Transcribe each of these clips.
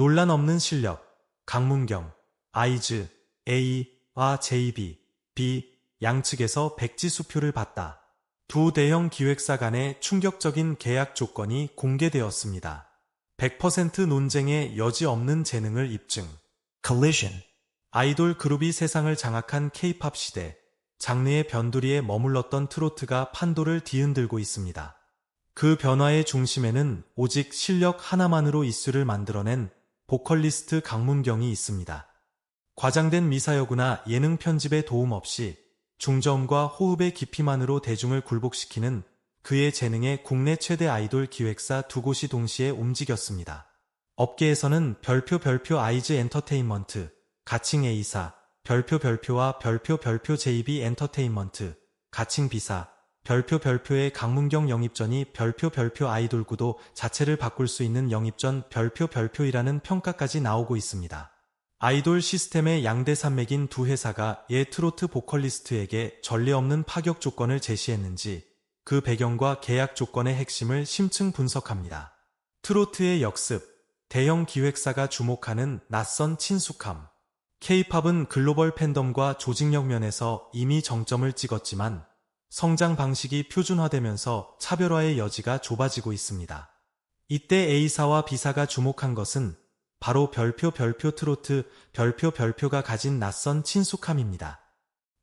논란 없는 실력, 강문경, 아이즈, A와 JB, B 양측에서 백지 수표를 받다. 두 대형 기획사 간의 충격적인 계약 조건이 공개되었습니다. 100% 논쟁의 여지 없는 재능을 입증. collision, 아이돌 그룹이 세상을 장악한 케이팝 시대, 장르의 변두리에 머물렀던 트로트가 판도를 뒤흔들고 있습니다. 그 변화의 중심에는 오직 실력 하나만으로 이슈를 만들어낸 보컬리스트 강문경이 있습니다. 과장된 미사여구나 예능 편집의 도움 없이 중저음과 호흡의 깊이만으로 대중을 굴복시키는 그의 재능에 국내 최대 아이돌 기획사 두 곳이 동시에 움직였습니다. 업계에서는 별표 별표 아이즈 엔터테인먼트, 가칭 A사, 별표 별표와 별표 별표 JB 엔터테인먼트, 가칭 B사, 별표 별표의 강문경 영입전이 별표 별표 아이돌 구도 자체를 바꿀 수 있는 영입전 별표 별표이라는 평가까지 나오고 있습니다. 아이돌 시스템의 양대 산맥인 두 회사가 예 트로트 보컬리스트에게 전례 없는 파격 조건을 제시했는지 그 배경과 계약 조건의 핵심을 심층 분석합니다. 트로트의 역습, 대형 기획사가 주목하는 낯선 친숙함. K-팝은 글로벌 팬덤과 조직력 면에서 이미 정점을 찍었지만 성장 방식이 표준화되면서 차별화의 여지가 좁아지고 있습니다. 이때 A사와 B사가 주목한 것은 바로 별표 별표 트로트 별표 별표가 가진 낯선 친숙함입니다.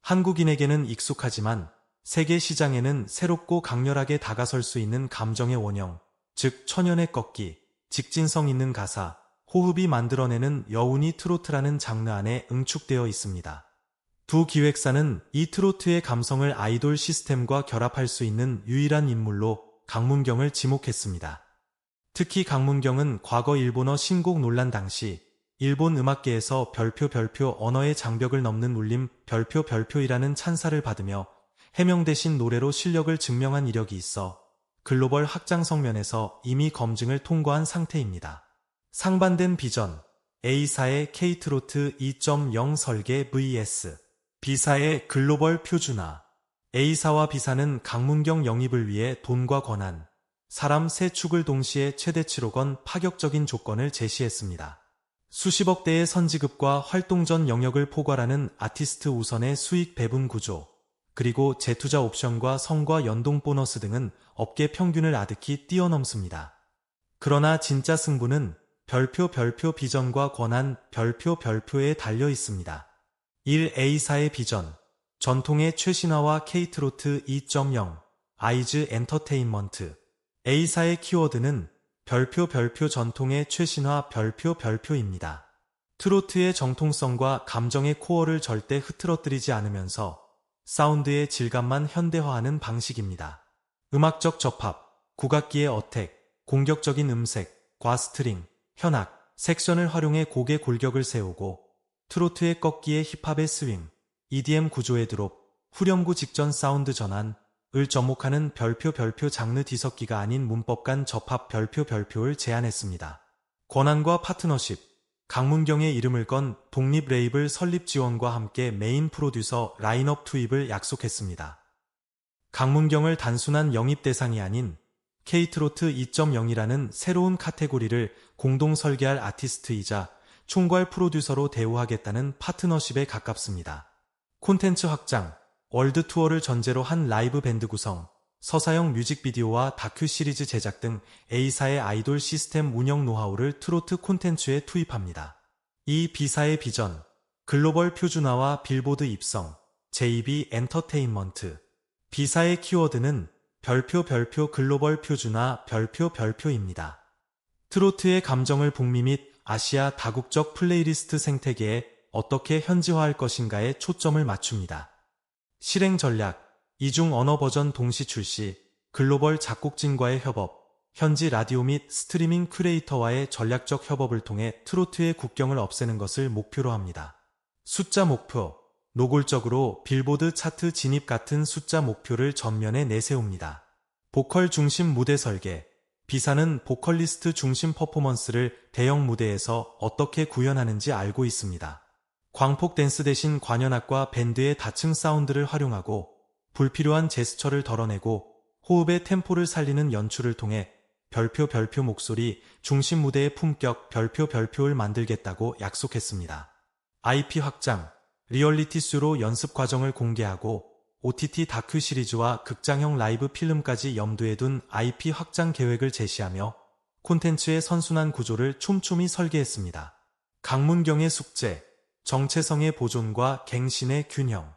한국인에게는 익숙하지만 세계 시장에는 새롭고 강렬하게 다가설 수 있는 감정의 원형, 즉 천연의 꺾기, 직진성 있는 가사, 호흡이 만들어내는 여운이 트로트라는 장르 안에 응축되어 있습니다. 두 기획사는 이 트로트의 감성을 아이돌 시스템과 결합할 수 있는 유일한 인물로 강문경을 지목했습니다. 특히 강문경은 과거 일본어 신곡 논란 당시 일본 음악계에서 별표 별표 언어의 장벽을 넘는 울림 별표 별표이라는 찬사를 받으며 해명 대신 노래로 실력을 증명한 이력이 있어 글로벌 확장성 면에서 이미 검증을 통과한 상태입니다. 상반된 비전 A사의 K트로트 2.0 설계 vs B사의 글로벌 표준화 A사와 B사는 강문경 영입을 위해 돈과 권한, 사람 세 축을 동시에 최대치로 건 파격적인 조건을 제시했습니다. 수십억 대의 선지급과 활동 전 영역을 포괄하는 아티스트 우선의 수익 배분 구조, 그리고 재투자 옵션과 성과 연동 보너스 등은 업계 평균을 아득히 뛰어넘습니다. 그러나 진짜 승부는 별표 별표 비전과 권한 별표 별표에 달려 있습니다. 1A사의 비전, 전통의 최신화와 K트로트 2.0, 아이즈 엔터테인먼트, A사의 키워드는 별표 별표 전통의 최신화 별표 별표입니다. 트로트의 정통성과 감정의 코어를 절대 흐트러뜨리지 않으면서 사운드의 질감만 현대화하는 방식입니다. 음악적 접합, 국악기의 어택, 공격적인 음색, 과스트링, 현악, 섹션을 활용해 곡의 골격을 세우고 트로트의 꺾기에 힙합의 스윙, EDM 구조의 드롭, 후렴구 직전 사운드 전환, 을 접목하는 별표 별표 장르 뒤섞기가 아닌 문법 간 접합 별표 별표를 제안했습니다. 권한과 파트너십, 강문경의 이름을 건 독립 레이블 설립 지원과 함께 메인 프로듀서 라인업 투입을 약속했습니다. 강문경을 단순한 영입 대상이 아닌 K트로트 2.0이라는 새로운 카테고리를 공동 설계할 아티스트이자 총괄 프로듀서로 대우하겠다는 파트너십에 가깝습니다. 콘텐츠 확장, 월드 투어를 전제로 한 라이브 밴드 구성, 서사형 뮤직비디오와 다큐 시리즈 제작 등 A사의 아이돌 시스템 운영 노하우를 트로트 콘텐츠에 투입합니다. 이 B사의 비전, 글로벌 표준화와 빌보드 입성, JB 엔터테인먼트, B사의 키워드는 별표 별표 글로벌 표준화 별표 별표입니다. 트로트의 감정을 북미 및 아시아 다국적 플레이리스트 생태계에 어떻게 현지화할 것인가에 초점을 맞춥니다. 실행 전략, 이중 언어 버전 동시 출시, 글로벌 작곡진과의 협업, 현지 라디오 및 스트리밍 큐레이터와의 전략적 협업을 통해 트로트의 국경을 없애는 것을 목표로 합니다. 숫자 목표, 노골적으로 빌보드 차트 진입 같은 숫자 목표를 전면에 내세웁니다. 보컬 중심 무대 설계, 비사는 보컬리스트 중심 퍼포먼스를 대형 무대에서 어떻게 구현하는지 알고 있습니다. 광폭 댄스 대신 관현악과 밴드의 다층 사운드를 활용하고 불필요한 제스처를 덜어내고 호흡의 템포를 살리는 연출을 통해 별표 별표 목소리, 중심 무대의 품격, 별표 별표를 만들겠다고 약속했습니다. IP 확장, 리얼리티수로 연습 과정을 공개하고 OTT 다큐 시리즈와 극장형 라이브 필름까지 염두에 둔 IP 확장 계획을 제시하며 콘텐츠의 선순환 구조를 촘촘히 설계했습니다. 강문경의 숙제, 정체성의 보존과 갱신의 균형.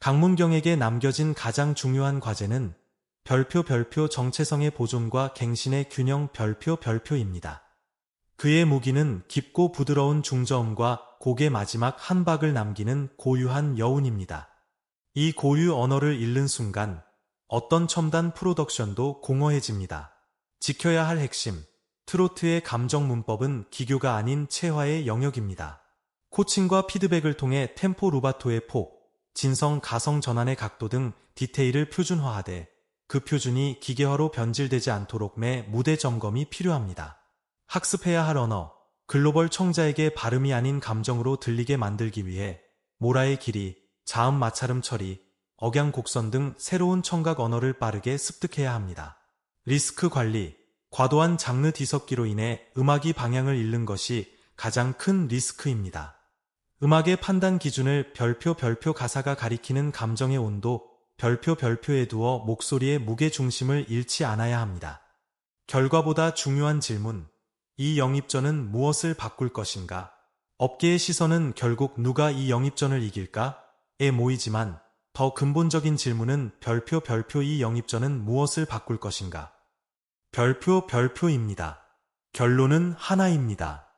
강문경에게 남겨진 가장 중요한 과제는 별표 별표 정체성의 보존과 갱신의 균형 별표 별표입니다. 그의 무기는 깊고 부드러운 중저음과 곡의 마지막 한 박을 남기는 고유한 여운입니다. 이 고유 언어를 잃는 순간 어떤 첨단 프로덕션도 공허해집니다. 지켜야 할 핵심, 트로트의 감정 문법은 기교가 아닌 체화의 영역입니다. 코칭과 피드백을 통해 템포 루바토의 폭, 진성 가성 전환의 각도 등 디테일을 표준화하되 그 표준이 기계화로 변질되지 않도록 매 무대 점검이 필요합니다. 학습해야 할 언어, 글로벌 청자에게 발음이 아닌 감정으로 들리게 만들기 위해 모라의 길이, 자음 마찰음 처리, 억양 곡선 등 새로운 청각 언어를 빠르게 습득해야 합니다. 리스크 관리, 과도한 장르 뒤섞기로 인해 음악이 방향을 잃는 것이 가장 큰 리스크입니다. 음악의 판단 기준을 별표 별표 가사가 가리키는 감정의 온도, 별표 별표에 두어 목소리의 무게 중심을 잃지 않아야 합니다. 결과보다 중요한 질문, 이 영입전은 무엇을 바꿀 것인가? 업계의 시선은 결국 누가 이 영입전을 이길까? 에 모이지만 더 근본적인 질문은 별표 별표 이 영입전은 무엇을 바꿀 것인가? 별표 별표입니다. 결론은 하나입니다.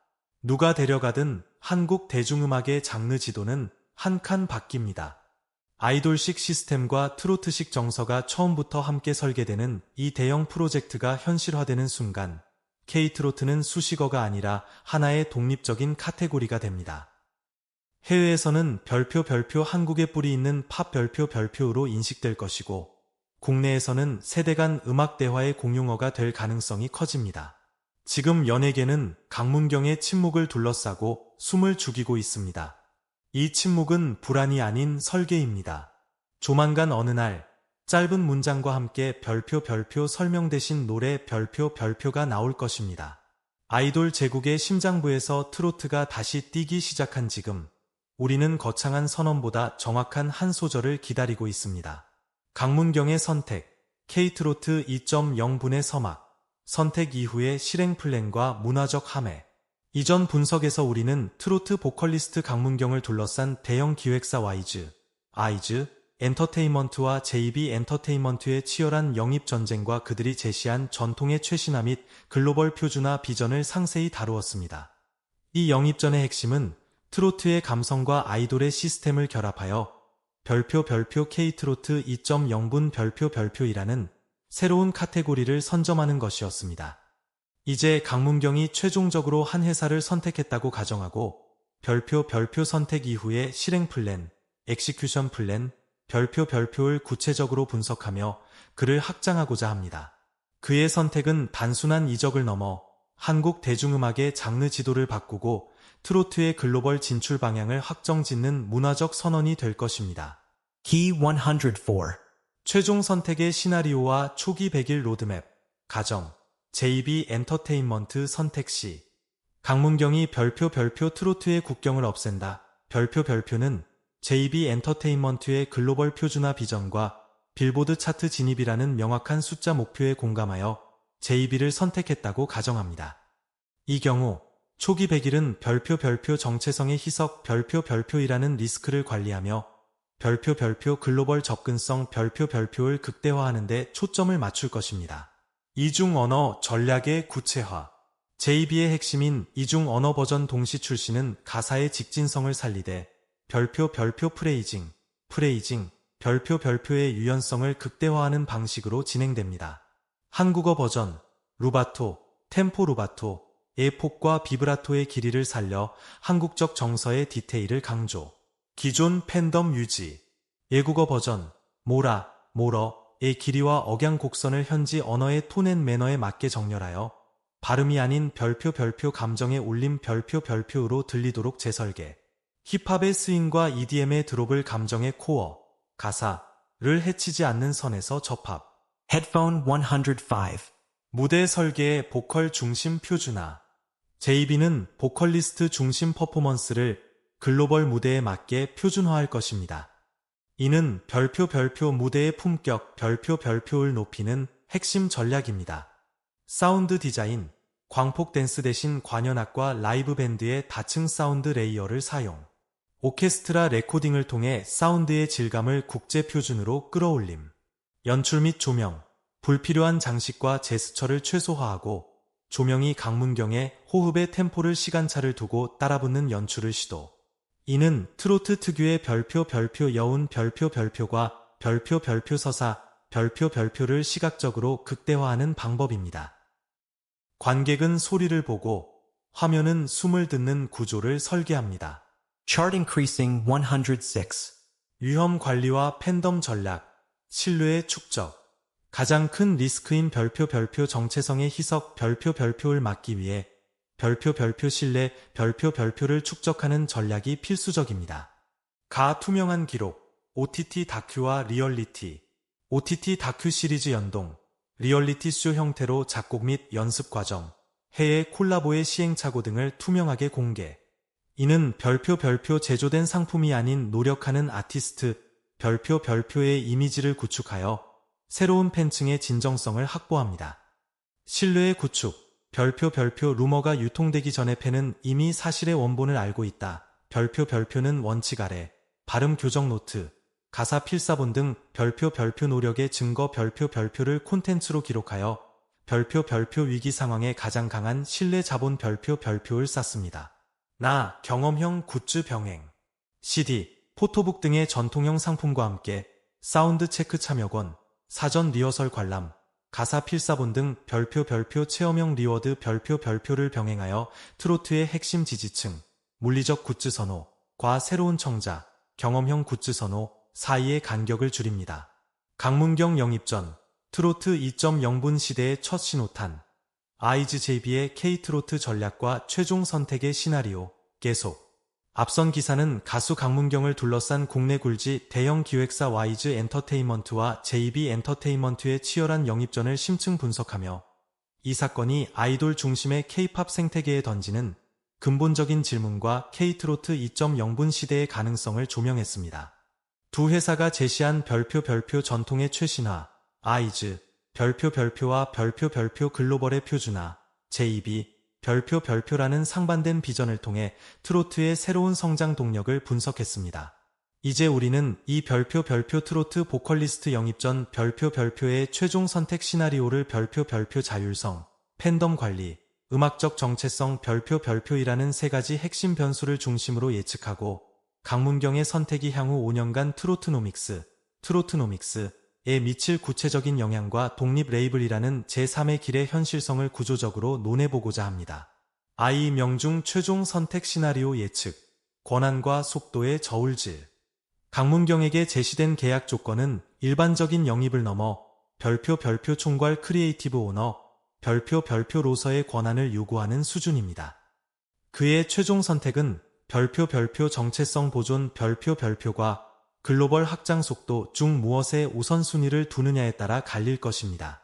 누가 데려가든 한국 대중음악의 장르 지도는 한 칸 바뀝니다. 아이돌식 시스템과 트로트식 정서가 처음부터 함께 설계되는 이 대형 프로젝트가 현실화되는 순간 K트로트는 수식어가 아니라 하나의 독립적인 카테고리가 됩니다. 해외에서는 별표 별표 한국에 뿌리 있는 팝 별표 별표로 인식될 것이고 국내에서는 세대 간 음악 대화의 공용어가 될 가능성이 커집니다. 지금 연예계는 강문경의 침묵을 둘러싸고 숨을 죽이고 있습니다. 이 침묵은 불안이 아닌 설계입니다. 조만간 어느 날 짧은 문장과 함께 별표 별표 설명 대신 노래 별표 별표가 나올 것입니다. 아이돌 제국의 심장부에서 트로트가 다시 뛰기 시작한 지금 우리는 거창한 선언보다 정확한 한 소절을 기다리고 있습니다. 강문경의 선택, K트로트 2.0분의 서막, 선택 이후의 실행 플랜과 문화적 함해. 이전 분석에서 우리는 트로트 보컬리스트 강문경을 둘러싼 대형 기획사 와이즈, 아이즈, 엔터테인먼트와 JB 엔터테인먼트의 치열한 영입 전쟁과 그들이 제시한 전통의 최신화 및 글로벌 표준화 비전을 상세히 다루었습니다. 이 영입전의 핵심은 트로트의 감성과 아이돌의 시스템을 결합하여 별표 별표 K트로트 2.0분 별표 별표이라는 새로운 카테고리를 선점하는 것이었습니다. 이제 강문경이 최종적으로 한 회사를 선택했다고 가정하고 별표 별표 선택 이후의 실행 플랜, 엑시큐션 플랜, 별표 별표를 구체적으로 분석하며 그를 확장하고자 합니다. 그의 선택은 단순한 이적을 넘어 한국 대중음악의 장르 지도를 바꾸고 트로트의 글로벌 진출 방향을 확정짓는 문화적 선언이 될 것입니다. Key 104. 최종 선택의 시나리오와 초기 100일 로드맵, 가정, JB 엔터테인먼트 선택 시, 강문경이 별표 별표 트로트의 국경을 없앤다. 별표 별표는 JB 엔터테인먼트의 글로벌 표준화 비전과 빌보드 차트 진입이라는 명확한 숫자 목표에 공감하여 JB를 선택했다고 가정합니다. 이 경우 초기 100일은 별표 별표 정체성의 희석 별표 별표이라는 리스크를 관리하며 별표 별표 글로벌 접근성 별표 별표를 극대화하는 데 초점을 맞출 것입니다. 이중 언어 전략의 구체화 JB의 핵심인 이중 언어 버전 동시 출시는 가사의 직진성을 살리되 별표 별표 프레이징, 프레이징, 별표 별표의 유연성을 극대화하는 방식으로 진행됩니다. 한국어 버전, 루바토, 템포 루바토, 의 폭과 비브라토의 길이를 살려 한국적 정서의 디테일을 강조. 기존 팬덤 유지. 예국어 버전, 모라, 모러의 길이와 억양 곡선을 현지 언어의 톤앤 매너에 맞게 정렬하여 발음이 아닌 별표 별표 감정의 울림 별표 별표로 들리도록 재설계. 힙합의 스윙과 EDM의 드롭을 감정의 코어, 가사를 해치지 않는 선에서 접합. Headphone 105. 무대 설계의 보컬 중심 표준화. JB는 보컬리스트 중심 퍼포먼스를 글로벌 무대에 맞게 표준화할 것입니다. 이는 별표 별표 무대의 품격 별표 별표를 높이는 핵심 전략입니다. 사운드 디자인, 광폭 댄스 대신 관현악과 라이브 밴드의 다층 사운드 레이어를 사용. 오케스트라 레코딩을 통해 사운드의 질감을 국제 표준으로 끌어올림. 연출 및 조명, 불필요한 장식과 제스처를 최소화하고 조명이 강문경의 호흡의 템포를 시간차를 두고 따라붙는 연출을 시도. 이는 트로트 특유의 별표 별표 여운 별표 별표과 별표 별표 서사 별표 별표를 시각적으로 극대화하는 방법입니다. 관객은 소리를 보고 화면은 숨을 듣는 구조를 설계합니다. Chart increasing 106. 위험 관리와 팬덤 전략, 신뢰의 축적. 가장 큰 리스크인 별표 별표 정체성의 희석 별표 별표를 막기 위해 별표 별표 신뢰 별표 별표를 축적하는 전략이 필수적입니다. 가 투명한 기록, OTT 다큐와 리얼리티, OTT 다큐 시리즈 연동, 리얼리티 쇼 형태로 작곡 및 연습 과정, 해외 콜라보의 시행착오 등을 투명하게 공개. 이는 별표 별표 제조된 상품이 아닌 노력하는 아티스트, 별표 별표의 이미지를 구축하여 새로운 팬층의 진정성을 확보합니다. 신뢰의 구축, 별표 별표 루머가 유통되기 전에 팬은 이미 사실의 원본을 알고 있다. 별표 별표는 원칙 아래, 발음 교정 노트, 가사 필사본 등 별표 별표 노력의 증거 별표 별표를 콘텐츠로 기록하여 별표 별표 위기 상황에 가장 강한 신뢰 자본 별표 별표를 쌓습니다. 나 경험형 굿즈 병행 CD, 포토북 등의 전통형 상품과 함께 사운드 체크 참여권, 사전 리허설 관람, 가사 필사본 등 별표 별표 체험형 리워드 별표 별표를 병행하여 트로트의 핵심 지지층, 물리적 굿즈 선호, 과 새로운 청자, 경험형 굿즈 선호 사이의 간격을 줄입니다. 강문경 영입 전 트로트 2.0분 시대의 첫 신호탄 아이즈 JB의 K트로트 전략과 최종 선택의 시나리오 계속 앞선 기사는 가수 강문경을 둘러싼 국내 굴지 대형 기획사 와이즈 엔터테인먼트와 JB 엔터테인먼트의 치열한 영입전을 심층 분석하며 이 사건이 아이돌 중심의 K-팝 생태계에 던지는 근본적인 질문과 K-트로트 2.0분 시대의 가능성을 조명했습니다. 두 회사가 제시한 별표 별표 전통의 최신화, 아이즈, 별표 별표와 별표 별표 글로벌의 표준화, JB, 별표 별표라는 상반된 비전을 통해 트로트의 새로운 성장 동력을 분석했습니다. 이제 우리는 이 별표 별표 트로트 보컬리스트 영입 전 별표 별표의 최종 선택 시나리오를 별표 별표 자율성, 팬덤 관리, 음악적 정체성 별표 별표이라는 세 가지 핵심 변수를 중심으로 예측하고 강문경의 선택이 향후 5년간 트로트노믹스, 트로트노믹스 에 미칠 구체적인 영향과 독립 레이블이라는 제3의 길의 현실성을 구조적으로 논해보고자 합니다. 아이 명중 최종 선택 시나리오 예측, 권한과 속도의 저울질. 강문경에게 제시된 계약 조건은 일반적인 영입을 넘어 별표 별표 총괄 크리에이티브 오너, 별표 별표로서의 권한을 요구하는 수준입니다. 그의 최종 선택은 별표 별표 정체성 보존 별표 별표과 글로벌 확장 속도 중 무엇에 우선순위를 두느냐에 따라 갈릴 것입니다.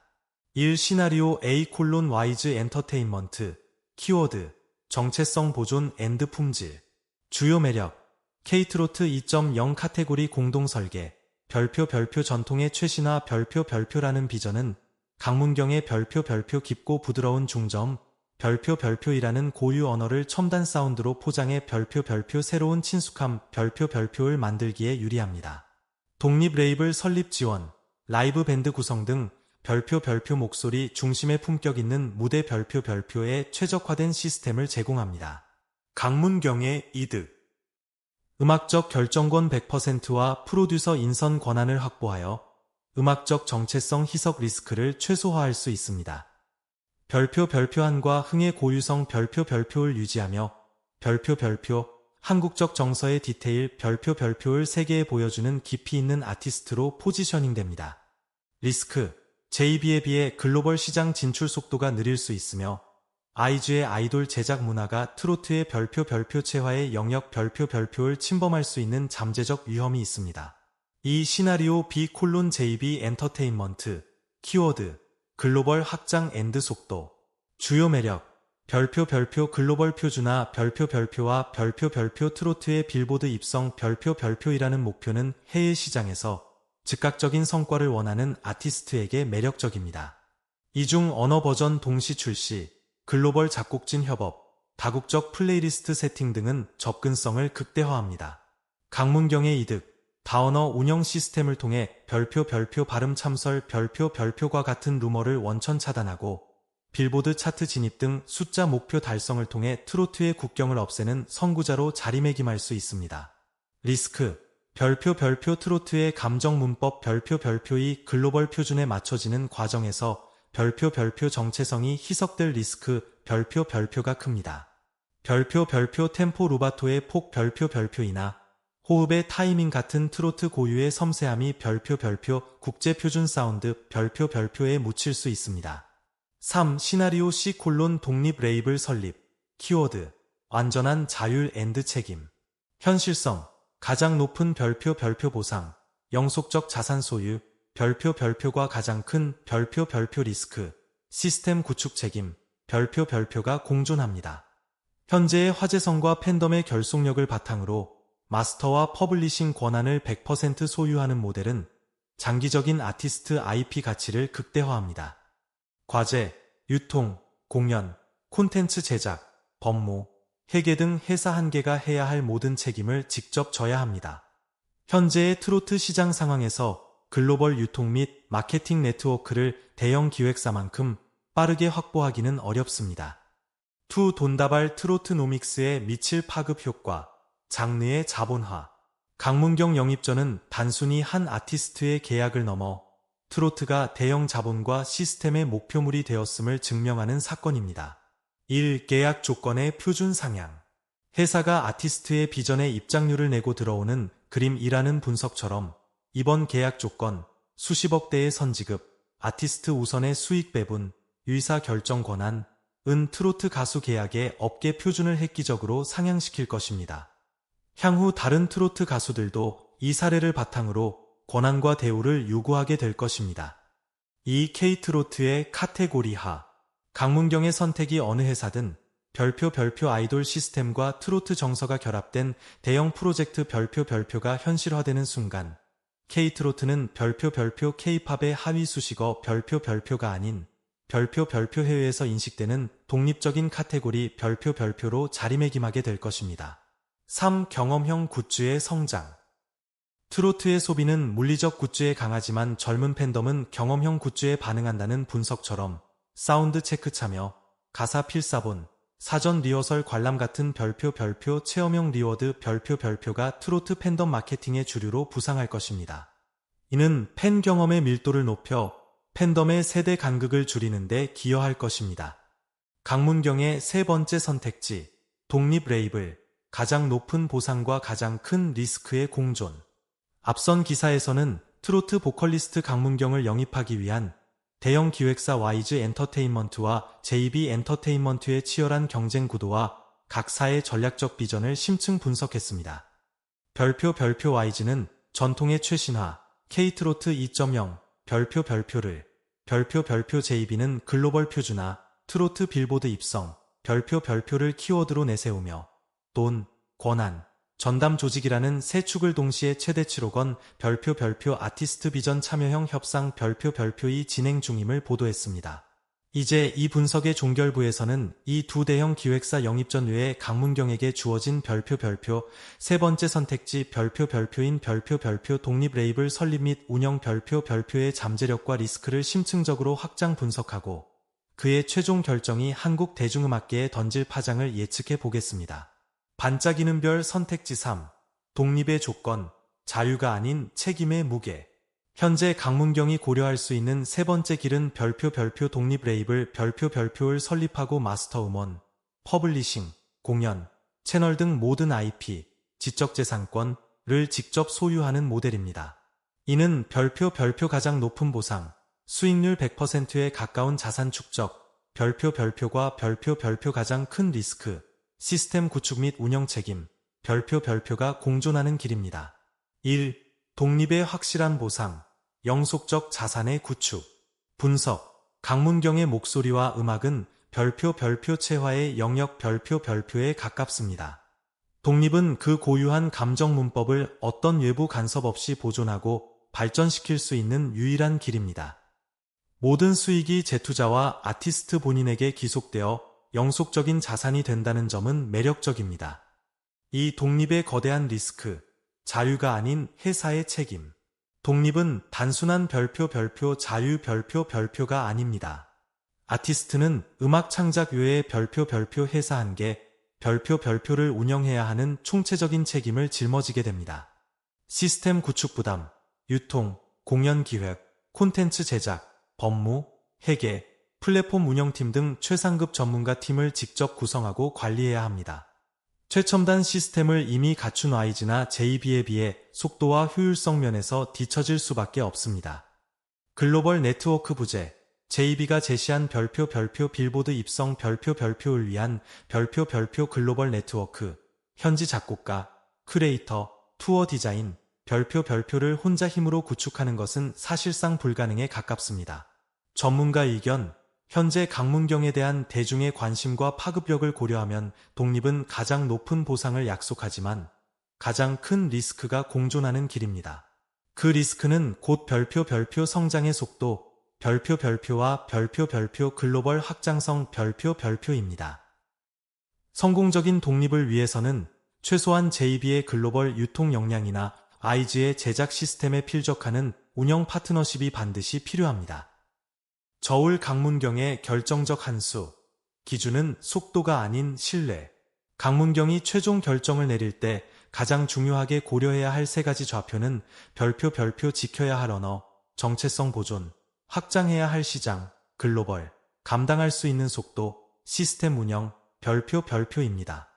1. 시나리오 A 콜론 와이즈 엔터테인먼트 키워드 정체성 보존 앤드 품질 주요 매력 K트로트 2.0 카테고리 공동 설계 별표 별표 전통의 최신화 별표 별표라는 비전은 강문경의 별표 별표 깊고 부드러운 중점 별표 별표이라는 고유 언어를 첨단 사운드로 포장해 별표 별표 새로운 친숙함 별표 별표를 만들기에 유리합니다. 독립 레이블 설립 지원, 라이브 밴드 구성 등 별표 별표 목소리 중심의 품격 있는 무대 별표 별표에 최적화된 시스템을 제공합니다. 강문경의 이득 음악적 결정권 100%와 프로듀서 인선 권한을 확보하여 음악적 정체성 희석 리스크를 최소화할 수 있습니다. 별표 별표한과 흥의 고유성 별표 별표를 유지하며 별표 별표 한국적 정서의 디테일 별표 별표를 세계에 보여주는 깊이 있는 아티스트로 포지셔닝 됩니다. 리스크 JB에 비해 글로벌 시장 진출 속도가 느릴 수 있으며 아이즈의 아이돌 제작 문화가 트로트의 별표 별표 체화의 영역 별표 별표를 침범할 수 있는 잠재적 위험이 있습니다. 이 시나리오 B 콜론 JB 엔터테인먼트 키워드 글로벌 확장 앤드 속도, 주요 매력, 별표 별표 글로벌 표준화 별표 별표와 별표 별표 트로트의 빌보드 입성 별표 별표이라는 목표는 해외 시장에서 즉각적인 성과를 원하는 아티스트에게 매력적입니다. 이중 언어 버전 동시 출시, 글로벌 작곡진 협업, 다국적 플레이리스트 세팅 등은 접근성을 극대화합니다. 강문경의 이득, 다언어 운영 시스템을 통해 별표 별표 발음 참설 별표 별표과 같은 루머를 원천 차단하고 빌보드 차트 진입 등 숫자 목표 달성을 통해 트로트의 국경을 없애는 선구자로 자리매김할 수 있습니다. 리스크 별표 별표 트로트의 감정 문법 별표 별표의 글로벌 표준에 맞춰지는 과정에서 별표 별표 정체성이 희석될 리스크 별표 별표가 큽니다. 별표 별표 템포 루바토의 폭 별표 별표이나 호흡의 타이밍 같은 트로트 고유의 섬세함이 별표 별표 국제 표준 사운드 별표 별표에 묻힐 수 있습니다. 3. 시나리오 C 콜론 독립 레이블 설립. 키워드. 완전한 자율 앤드 책임. 현실성. 가장 높은 별표 별표 보상. 영속적 자산 소유. 별표 별표과 가장 큰 별표 별표 리스크. 시스템 구축 책임. 별표 별표가 공존합니다. 현재의 화제성과 팬덤의 결속력을 바탕으로 마스터와 퍼블리싱 권한을 100% 소유하는 모델은 장기적인 아티스트 IP 가치를 극대화합니다. 과제, 유통, 공연, 콘텐츠 제작, 법무, 회계 등 회사 한 개가 해야 할 모든 책임을 직접 져야 합니다. 현재의 트로트 시장 상황에서 글로벌 유통 및 마케팅 네트워크를 대형 기획사만큼 빠르게 확보하기는 어렵습니다. 투 돈다발 트로트 노믹스에 미칠 파급 효과, 장르의 자본화. 강문경 영입전은 단순히 한 아티스트의 계약을 넘어 트로트가 대형 자본과 시스템의 목표물이 되었음을 증명하는 사건입니다. 1. 계약 조건의 표준 상향. 회사가 아티스트의 비전에 입장료를 내고 들어오는 그림이라는 분석처럼 이번 계약 조건, 수십억 대의 선지급, 아티스트 우선의 수익 배분, 의사 결정 권한, 은 트로트 가수 계약의 업계 표준을 획기적으로 상향시킬 것입니다. 향후 다른 트로트 가수들도 이 사례를 바탕으로 권한과 대우를 요구하게 될 것입니다. 이 K트로트의 카테고리하 강문경의 선택이 어느 회사든 별표 별표 아이돌 시스템과 트로트 정서가 결합된 대형 프로젝트 별표 별표가 현실화되는 순간 K트로트는 별표 별표 K팝의 하위 수식어 별표 별표가 아닌 별표 별표 해외에서 인식되는 독립적인 카테고리 별표 별표로 자리매김하게 될 것입니다. 3. 경험형 굿즈의 성장 트로트의 소비는 물리적 굿즈에 강하지만 젊은 팬덤은 경험형 굿즈에 반응한다는 분석처럼 사운드 체크 참여, 가사 필사본, 사전 리허설 관람 같은 별표 별표 체험형 리워드 별표 별표가 트로트 팬덤 마케팅의 주류로 부상할 것입니다. 이는 팬 경험의 밀도를 높여 팬덤의 세대 간극을 줄이는 데 기여할 것입니다. 강문경의 세 번째 선택지, 독립 레이블, 가장 높은 보상과 가장 큰 리스크의 공존. 앞선 기사에서는 트로트 보컬리스트 강문경을 영입하기 위한 대형 기획사 와이즈 엔터테인먼트와 JB 엔터테인먼트의 치열한 경쟁 구도와 각사의 전략적 비전을 심층 분석했습니다. 별표 별표 와이즈는 전통의 최신화, K트로트 2.0, 별표 별표를, 별표 별표 JB는 글로벌 표준화, 트로트 빌보드 입성, 별표 별표를 키워드로 내세우며 돈, 권한, 전담 조직이라는 세 축을 동시에 최대치로 건 별표 별표 아티스트 비전 참여형 협상 별표 별표이 진행 중임을 보도했습니다. 이제 이 분석의 종결부에서는 이 두 대형 기획사 영입 전 외에 강문경에게 주어진 별표 별표 세 번째 선택지 별표 별표인 별표 별표 독립 레이블 설립 및 운영 별표 별표의 잠재력과 리스크를 심층적으로 확장 분석하고 그의 최종 결정이 한국 대중음악계에 던질 파장을 예측해 보겠습니다. 반짝이는 별 선택지 3. 독립의 조건, 자유가 아닌 책임의 무게. 현재 강문경이 고려할 수 있는 세 번째 길은 별표 별표 독립 레이블 별표 별표를 설립하고 마스터 음원, 퍼블리싱, 공연, 채널 등 모든 IP, 지적재산권을 직접 소유하는 모델입니다. 이는 별표 별표 가장 높은 보상, 수익률 100%에 가까운 자산 축적, 별표 별표과 별표 별표 가장 큰 리스크, 시스템 구축 및 운영 책임, 별표 별표가 공존하는 길입니다. 1. 독립의 확실한 보상, 영속적 자산의 구축, 분석, 강문경의 목소리와 음악은 별표 별표 체화의 영역 별표 별표에 가깝습니다. 독립은 그 고유한 감정 문법을 어떤 외부 간섭 없이 보존하고 발전시킬 수 있는 유일한 길입니다. 모든 수익이 재투자와 아티스트 본인에게 기속되어 영속적인 자산이 된다는 점은 매력적입니다. 이 독립의 거대한 리스크, 자유가 아닌 회사의 책임. 독립은 단순한 별표 별표 자유 별표 별표가 아닙니다. 아티스트는 음악 창작 외에 별표 별표 회사 한 개, 별표 별표를 운영해야 하는 총체적인 책임을 짊어지게 됩니다. 시스템 구축 부담, 유통, 공연 기획, 콘텐츠 제작, 법무, 회계, 플랫폼 운영팀 등 최상급 전문가 팀을 직접 구성하고 관리해야 합니다. 최첨단 시스템을 이미 갖춘 YG나 JB에 비해 속도와 효율성 면에서 뒤처질 수밖에 없습니다. 글로벌 네트워크 부재, JB가 제시한 별표 별표 빌보드 입성 별표 별표를 위한 별표 별표 글로벌 네트워크, 현지 작곡가, 크리에이터, 투어 디자인, 별표 별표를 혼자 힘으로 구축하는 것은 사실상 불가능에 가깝습니다. 전문가 의견, 현재 강문경에 대한 대중의 관심과 파급력을 고려하면 독립은 가장 높은 보상을 약속하지만 가장 큰 리스크가 공존하는 길입니다. 그 리스크는 곧 별표 별표 성장의 속도, 별표 별표와 별표 별표 글로벌 확장성 별표 별표입니다. 성공적인 독립을 위해서는 최소한 JB의 글로벌 유통 역량이나 IG의 제작 시스템에 필적하는 운영 파트너십이 반드시 필요합니다. 저울 강문경의 결정적 한 수. 기준은 속도가 아닌 신뢰. 강문경이 최종 결정을 내릴 때 가장 중요하게 고려해야 할 세 가지 좌표는 별표 별표 지켜야 할 언어, 정체성 보존, 확장해야 할 시장, 글로벌, 감당할 수 있는 속도, 시스템 운영, 별표 별표입니다.